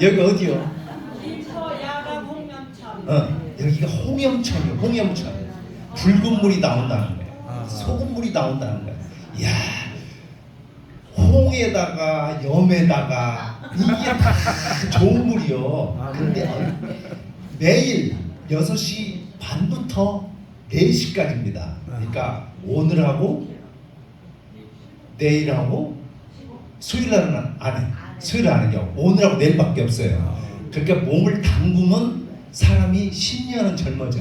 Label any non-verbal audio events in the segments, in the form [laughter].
여기 어디요? 인포 야간 홍남천. 어, 여기가 홍염천이요. 홍염천. 붉은 물이 나온다는 거예요. 아. 소금 물이 나온다는 거예요. 이야, 홍에다가 염에다가 이게 다 [laughs] 좋은 물이요. 아, 근데 어, 매일 6시 반부터 4시까지입니다. 그러니까 오늘하고 내일하고 수요일 날은 안 해. 수요일 안은요. 오늘하고 내일밖에 없어요. 그러니까 몸을 담그면 사람이 10년은 젊어져.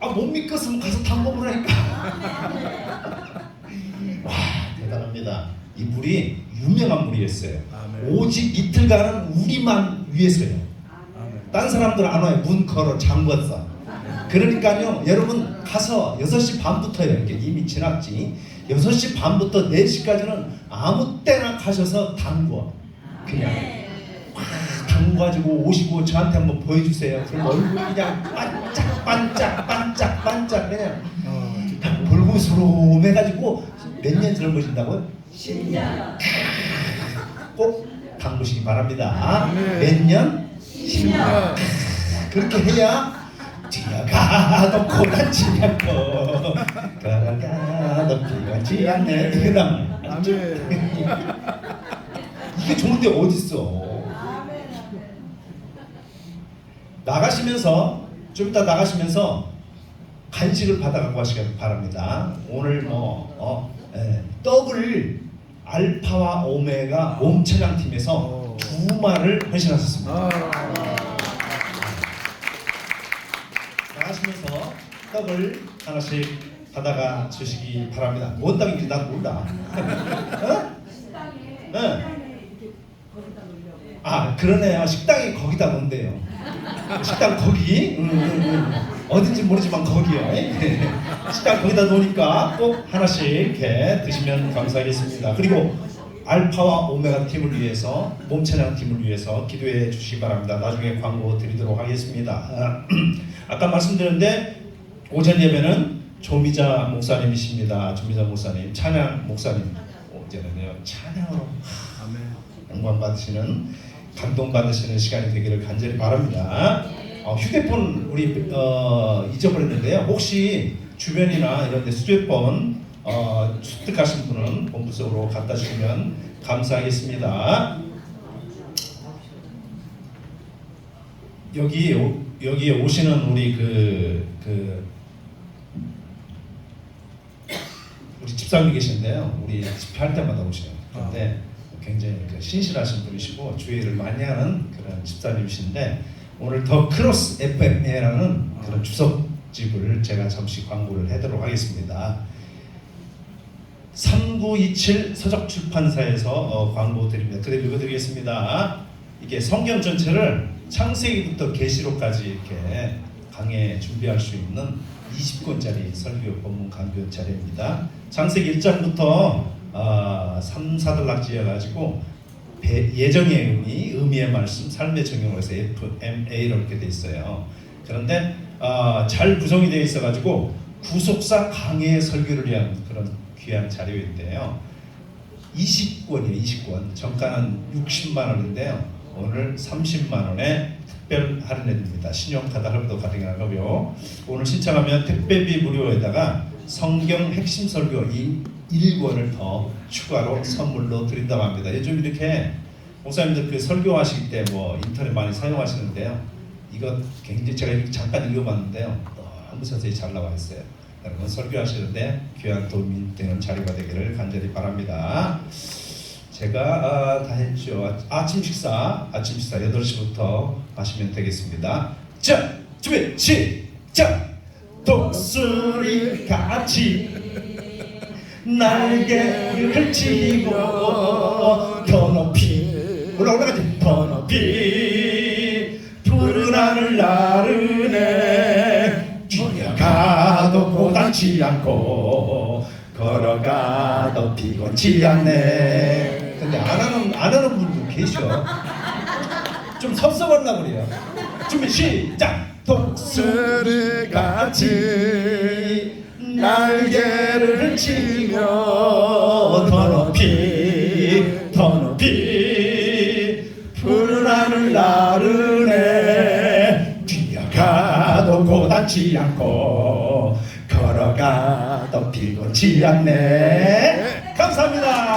아, 못 믿겠으면 가서 담궈보라니까. 와, 대단합니다. 이 물이 유명한 물이었어요. 아멘. 오직 이틀간은 우리만 위해서요. 딴 사람들 안 와요. 문 걸어 잠궜어. 그러니까요, 여러분 가서 6시 반부터요. 이게 이미 지났지. 6시 반부터 4시까지는 아무 때나 가셔서 담궈. 그냥 확 담궈가지고 오시고 저한테 한번 보여주세요. 그럼 얼굴이 그냥 반짝 반짝 반짝 반짝 그냥 볼고스름해가지고 몇 년 젊으신다고요? 10년. 꼭 담그시기 바랍니다. 아멘. 몇 년? 10년. 그렇게 해야 뛰어가도 고단치 않고 걸어가도 피곤치 않네. 이게 나. 이게 좋은데 어딨어? 나가시면서 좀 이따 나가시면서 간식을 받아가고 하시기 바랍니다. 오늘 뭐 어, 예, 떡을 알파와 오메가 몸체장팀에서 오. 두 마를 헌신하셨습니다 떡을 하나씩 받아가 주시기 바랍니다. 뭔 떡인지 난 몰라. 어? 응. 아 그러네요. 식당이 거기다 놓은대요. 식당 거기 응, 응, 응. 어딘지 모르지만 거기요. [laughs] 식당 거기다 놓으니까 꼭 하나씩 이렇게 드시면 감사하겠습니다. 그리고 알파와 오메가 팀을 위해서 몸찬양 팀을 위해서 기도해 주시기 바랍니다. 나중에 광고 드리도록 하겠습니다. [clears throat] 아까 말씀드렸는데 오전 예배는 조미자 목사님이십니다. 조미자 목사님, 찬양 목사님 오전에는요 찬양으로 아멘. 영광 받으시는 감동 받으시는 시간이 되기를 간절히 바랍니다. 어, 휴대폰 우리 어, 잊어버렸는데요. 혹시 주변이나 이런데 휴대폰 어, 습득하신 분은 본부석으로 갖다 주시면 감사하겠습니다. 여기 오, 여기 오시는 우리 그, 그 우리 집사님이 계신데요. 우리 집회할 때마다 오셔요. 그런데 굉장히 그 신실하신 분이시고 주의를 많이 하는 그런 집사님이신데 오늘 더 크로스 FMA라는 그런 주석집을 제가 잠시 광고를 해도록 하겠습니다. 3927 서적출판사에서 어, 광고 드립니다. 그대로 읽어드리겠습니다. 이게 성경 전체를 창세기부터 계시록까지 이렇게 강해 준비할 수 있는 20권짜리 설교 본문 강교 자료입니다. 창세기 1장부터 어, 3, 4들락지어 가지고 예정의 의미, 의미의 말씀, 삶의 정형으로 해서 F, M, A로 이렇게 돼 있어요. 그런데 어, 잘 구성이 되어 있어 가지고 구속사 강해 설교를 위한 그런 귀한 자료인데요. 20권이에요, 20권. 정가는 60만 원인데요. 오늘 30만 원에 특별 할인해드립니다. 신용카드 할부도 가능하고요. 오늘 신청하면 택배비 무료에다가 성경 핵심 설교 이 1권을 더 추가로 선물로 드린다고 합니다. 요즘 이렇게 목사님들 그 설교하실 때 뭐 인터넷 많이 사용하시는데요. 이거 굉장히 제가 잠깐 읽어봤는데요. 너무 자세히 잘 나와 있어요. 여러분 설교하시는데 귀한 도움이 되는 자료가 되기를 간절히 바랍니다. 제가 아, 다 했죠. 아, 아침 식사, 아침 식사 8시부터 하시면 되겠습니다. 자, 준비, 시작! 독수리 같이 날개를 펼치고 더 높이 올라 올라가지 더 높이 푸른 하늘 나르네 뛰어가도 고단치 않고 걸어가도 피곤치 않네 근데 안 하는 안 하는 분도 계셔. 좀 섭섭할라 그래요. 준비 시작. 독수리같이 날개를 치며 더 높이 더 높이 푸른 하늘 나르네 뛰어가도 고단치 않고 걸어가도 피곤치 않네 감사합니다.